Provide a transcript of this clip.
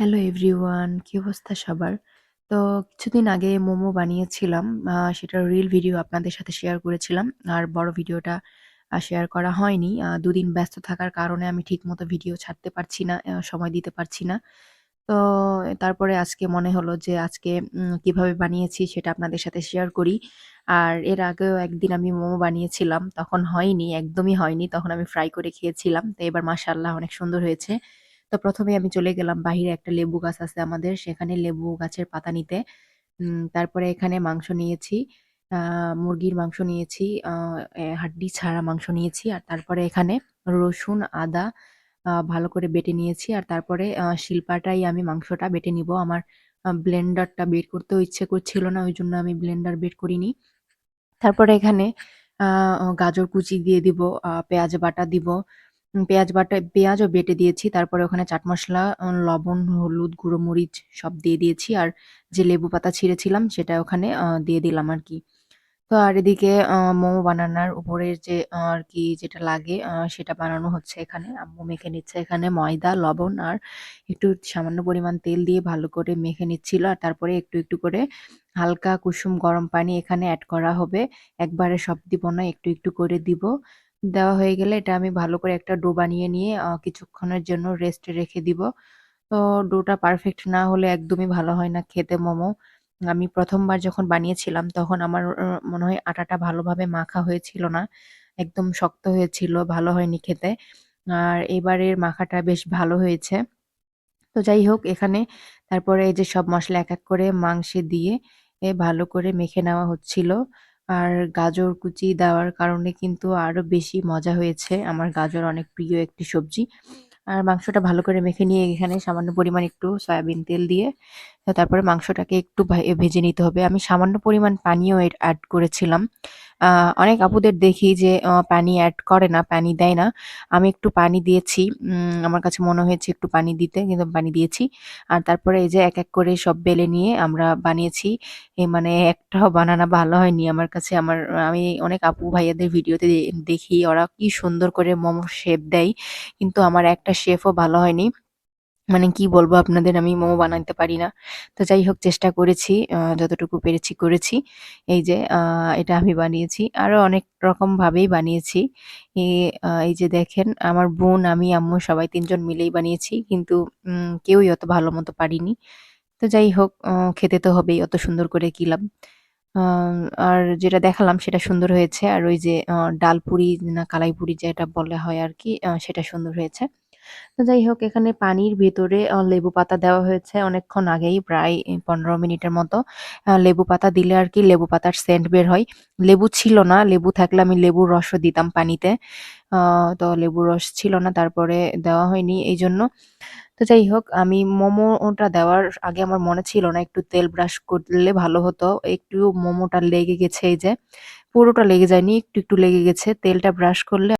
Hello everyone কি অবস্থা সবার? তো কিছুদিন আগে মোমো বানিয়েছিলাম। সেটার রিল ভিডিও আপনাদের সাথে শেয়ার করেছিলাম। আর বড় ভিডিওটা শেয়ার করা হয়নি। দুদিন ব্যস্ত থাকার কারণে আমি ঠিকমতো ভিডিও ছাড়তে পারছি না, সময় দিতে পারছি না। তো তারপরে আজকে মনে হলো যে আজকে উম কীভাবে বানিয়েছি সেটা আপনাদের সাথে শেয়ার করি। আর এর আগেও একদিন আমি মোমো বানিয়েছিলাম। তখন হয়নি, একদমই হয়নি। তখন আমি ফ্রাই করে খেয়েছিলাম। তো এবার মাশাআল্লাহ অনেক সুন্দর হয়েছে। তো প্রথমে আমি চলে গেলাম বাহিরে একটা লেবু গাছ আছে আমাদের, সেখানে লেবু গাছের পাতা নিতে। তারপরে এখানে মাংস নিয়েছি। মুরগির মাংস নিয়েছি, হাড্ডি ছাড়া মাংস নিয়েছি। আর তারপরে এখানে রসুন, আদা ভালো করে বেটে নিয়েছি। আর তারপরে আ শিলপাটায় আমি মাংসটা বেটে নিব আমার ব্লেন্ডারটা বের করতেও ইচ্ছে করছিল না, ওই জন্য আমি ব্লেন্ডার বের করিনি। তারপরে এখানে গাজর কুচি দিয়ে দিব, পেঁয়াজ বাটা দিব। পেঁয়াজ বাটা পেঁয়াজও বেটে দিয়েছি। তারপরে ওখানে চাট মশলা লবণ, হলুদ, গুঁড়ো মরিচ সব দিয়ে দিয়েছি। আর যে লেবু পাতা ছিঁড়েছিলাম সেটা ওখানে দিয়ে দিলাম আর কি তো আর এদিকে মোমো বানানোর উপরের যে আর কি যেটা লাগে সেটা বানানো হচ্ছে এখানে। আম্মু মেখে নিচ্ছে এখানে ময়দা, লবণ আর একটু সামান্য পরিমাণ তেল দিয়ে ভালো করে মেখে নিচ্ছিল। আর তারপরে একটু, একটু করে হালকা কুসুম গরম পানি এখানে অ্যাড করা হবে। একবারে সব দিব না, একটু, একটু করে দিব। দেওয়া হয়ে গেলে এটা আমি ভালো করে একটা ডো বানিয়ে নিয়ে কিছুক্ষণের জন্য রেস্টে রেখে দিব। তো ডোটা পারফেক্ট না হলে একদমই ভালো হয় না খেতে মোমো। আমি প্রথমবার যখন বানিয়েছিলাম তখন আমার মনে হয় আটাটা ভালোভাবে মাখা হয়েছিল না। একদম শক্ত হয়েছিল, ভালো হয়নি খেতে। আর এবারের মাখাটা বেশ ভালো হয়েছে। তো যাই হোক এখানে তারপরে এই যে সব মশলা এক, এক করে মাংসে দিয়ে ভালো করে মেখে নেওয়া হচ্ছিল। আর গাজর কুচি দেওয়ার কারণে কিন্তু আরও বেশি মজা হয়েছে। আমার গাজর অনেক প্রিয় একটি সবজি। আর মাংসটা ভালো করে মেখে নিয়ে এখানে সামান্য পরিমাণ একটু সয়াবিন তেল দিয়ে, তারপরে মাংসটাকে একটু ভেজে নিতে হবে। আমি সামান্য পরিমাণ পানিও অ্যাড করেছিলাম। অনেক আপুদের দেখি যে পানি অ্যাড করে না, পানি দেয় না। আমি একটু পানি দিয়েছি। আমার কাছে মনে হয়েছে একটু পানি দিতে, কিন্তু পানি দিয়েছি। আর তারপরে এই যে এক, এক করে সব বেলে নিয়ে আমরা বানিয়েছি। মানে একটাও বানানো ভালো হয়নি আমার কাছে। আমার আমি অনেক আপু ভাইয়াদের ভিডিওতে দেখি ওরা কি সুন্দর করে মোমোর শেপ দেয়। কিন্তু আমার একটা শেফও ভালো হয়নি। মানে কি বলব আপনাদের আমি মোমো বানাতে পারি না। তো যাই হোক চেষ্টা করেছি, যতটুকু পেরেছি করেছি। এই যে এটা আমি বানিয়েছি। আরও অনেক রকমভাবেই বানিয়েছি। এই যে দেখেন আমার বোন, আমি, আম্মু সবাই তিনজন মিলেই বানিয়েছি। কিন্তু কেউই অত ভালো মতো পারিনি। তো যাই হোক খেতে তো হবেই, অত সুন্দর করে কিলাম আর যেটা দেখালাম সেটা সুন্দর হয়েছে। আর ওই যে ডালপুরি না কালাইপুরি যেটা বলা হয় আরকি আ সেটা সুন্দর হয়েছে। তো যাই হোক এখানে পানির ভেতরে লেবু পাতা দেওয়া হয়েছে অনেকক্ষণ আগেই প্রায় এ ১৫ মিনিটের মতো। লেবু পাতা দিলে আর কি লেবু পাতার সেন্ট বের হয়। লেবু ছিল না, লেবু থাকলে আমি লেবুর রসও দিতাম পানিতে। তো লেবুর রস ছিল না তারপরে দেওয়া হয়নি এইজন্য। তো যাই হোক আমি মোমোটা দেওয়ার আগে আমার মনে ছিল না একটু তেল ব্রাশ করলে ভালো হতো। একটু মোমোটা লেগে গেছে এই যে। পুরোটা লেগে যায়নি, একটু, একটু লেগে গেছে। তেলটা ব্রাশ করলে